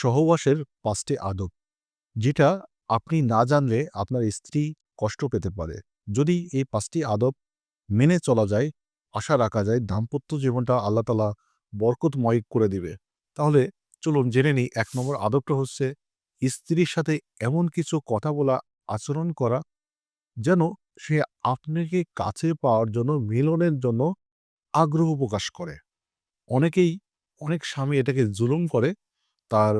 সহবাসের পাঁচটি আদব, যেটা আপনি না জানলে আপনার স্ত্রী কষ্ট পেতে পারে। যদি এই পাঁচটি আদব মেনে চলা যায়, আশা রাখা যায়, দাম্পত্য জীবনটা আল্লাহ তালা বরকতময় করে দিবে। তাহলে চলুন জেনে নিই, এক নম্বর আদবটা হচ্ছে স্ত্রীর সাথে এমন কিছু কথা বলা, আচরণ করা, যেন সে আপনাকে কাছে পাওয়ার জন্য, মিলনের জন্য আগ্রহ প্রকাশ করে। অনেকেই অনেক স্বামী এটাকে জুলুম করে তার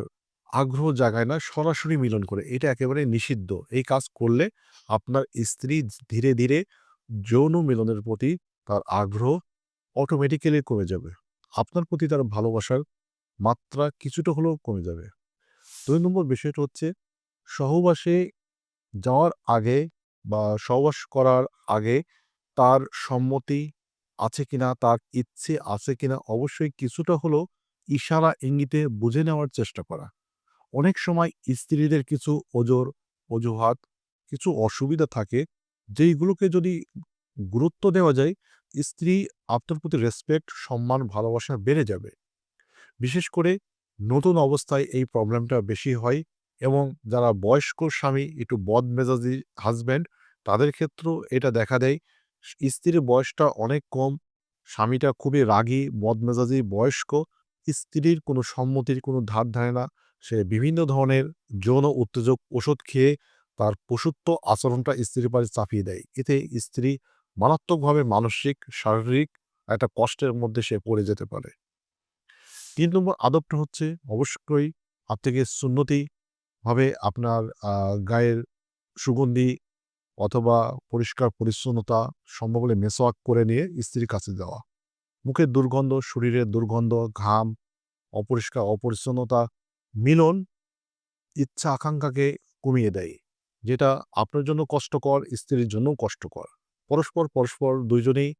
আগ্রহ জাগায় না, সরাসরি মিলন করে। এটা একেবারে নিষিদ্ধ। এই কাজ করলে আপনার স্ত্রী ধীরে ধীরে যৌন মিলনের প্রতি তার আগ্রহ অটোমেটিক্যালি কমে যাবে। আপনার প্রতি তার ভালোবাসার মাত্রা কিছুটা হলেও কমে যাবে। দুই নম্বর বিষয়টা হচ্ছে, সহবাসে যাওয়ার আগে বা সহবাস করার আগে তার সম্মতি আছে কিনা, তার ইচ্ছে আছে কিনা, অবশ্যই কিছুটা হলেও ইশারা ইঙ্গিতে বুঝে নেওয়ার চেষ্টা করা। অনেক সময় স্ত্রীদের কিছু ওজোর, অজুহাত, কিছু অসুবিধা থাকে, যেইগুলোকে যদি গুরুত্ব দেওয়া যায়, স্ত্রী আপনার প্রতি রেসপেক্ট সম্মান, ভালোবাসা বেড়ে যাবে। বিশেষ করে নতুন অবস্থায় এই প্রবলেমটা বেশি হয় এবং যারা বয়স্ক স্বামী, একটু বদ মেজাজি হাজব্যান্ড তাদের ক্ষেত্রেও এটা দেখা দেয়। স্ত্রীর বয়সটা অনেক কম, স্বামীটা খুবই রাগী, বদমেজাজি, বয়স্ক স্ত্রীর কোনো সম্মতির কোনো ধার ধারে না। সে বিভিন্ন ধরনের যৌন উত্তেজক ওষুধ খেয়ে তার পশুত্ব আচরণটা স্ত্রীর পাশে চাপিয়ে দেয়। এতে স্ত্রী মারাত্মকভাবে মানসিক, শারীরিক একটা কষ্টের মধ্যে সে পড়ে যেতে পারে। তিন নম্বর আদবটা হচ্ছে অবশ্যই আপনাকে সুন্নতি ভাবে আপনার গায়ের সুগন্ধি অথবা পরিষ্কার পরিচ্ছন্নতা সম্ভব হলে মেসওয়াক করে নিয়ে স্ত্রীর কাছে যাওয়া। মুখের দুর্গন্ধ, শরীরের দুর্গন্ধ, ঘাম, অপরিষ্কার, অপরিচ্ছন্নতা, মিলন ইচ্ছা, আকাঙ্ক্ষাকে কমিয়ে দেয়, যেটা আপনার জন্য কষ্টকর, স্ত্রীর জন্য কষ্টকর। পরস্পর পরস্পর দুইজনেই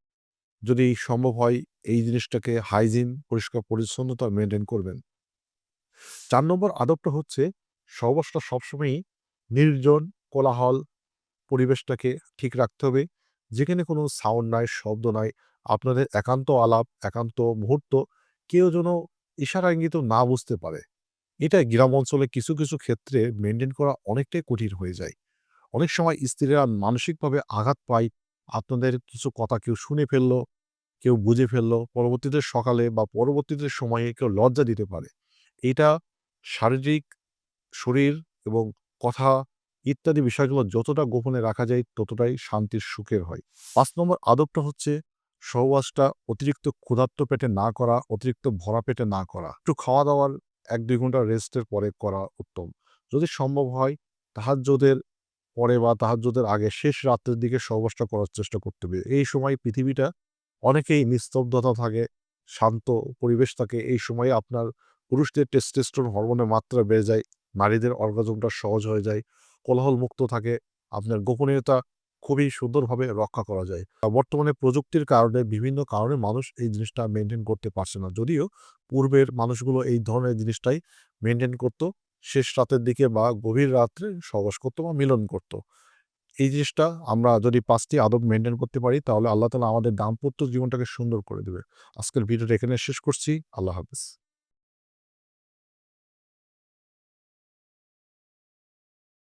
যদি সম্ভব হয়, এই জিনিসটাকে হাইজিন, পরিষ্কার, পরিচ্ছন্নতা মেনটেন করবেন। চার নম্বর আদবটা হচ্ছে, সহবাসটা সবসময়ই নির্জন, কোলাহল, পরিবেশটাকে ঠিক রাখতে হবে। যেখানে কোনো সাউন্ড নাই, শব্দ নাই আপনাদের একান্ত আলাপ, একান্ত মুহূর্ত কেউ যেন ইশারা ইঙ্গিত না বুঝতে পারে। এটা গ্রাম অঞ্চলে কিছু কিছু ক্ষেত্রে মেনটেন করা অনেকটাই কঠিন হয়ে যায়। অনেক সময় স্ত্রীরা মানসিকভাবে আঘাত পায়, আপনাদের কিছু কথা কেউ শুনে ফেলল, কেউ বুঝে ফেলল, পরবর্তীতে সকালে বা পরবর্তীতে সময়ে কেউ লজ্জা দিতে পারে। এটা শারীরিক, শরীর এবং কথা ইত্যাদি বিষয়গুলো যতটা গোপনে রাখা যায় ততটাই শান্তির সুখের হয়। পাঁচ নম্বর আদবটা হচ্ছে সহবাসটা অতিরিক্ত ক্ষুধার্ত পেটে না করা, অতিরিক্ত ভরা পেটে না করা, একটু খাওয়া দাওয়ার এক দুই ঘণ্টা রেস্টের পরে করা উত্তম। যদি সম্ভব হয় তাহাজ্যদের পরে বা তাহাজ্যদের আগে শেষ রাত্রের দিকে সহবাসটা করার চেষ্টা করতে হবে। এই সময় পৃথিবীটা অনেকেই নিস্তব্ধতা থাকে, শান্ত পরিবেশ থাকে। এই সময়ে আপনার পুরুষদের টেস্টেস্টোন হরমোনের মাত্রা বেড়ে যায়, নারীদের অর্গাজমটা সহজ হয়ে যায় কোলাহল মুক্ত থাকে। আপনার গোপনীয়তা খুবই সুন্দরভাবে রক্ষা করা যায়। বর্তমানে প্রযুক্তির কারণে বিভিন্ন কারণে মানুষ এই জিনিসটা মেনটেন করতে পারছে না। যদিও পূর্বের মানুষগুলো এই ধরনের জিনিসটাই মেনটেন করতো, শেষ রাতের দিকে বা গভীর রাত্রে সহবাস করতো বা মিলন করতো। এই জিনিসটা আমরা যদি পাঁচটি আদব মেনটেন করতে পারি, তাহলে আল্লাহ তালা আমাদের দাম্পত্য জীবনটাকে সুন্দর করে দেবে। আজকের ভিডিওটা এখানে শেষ করছি। আল্লাহ হাফিজ।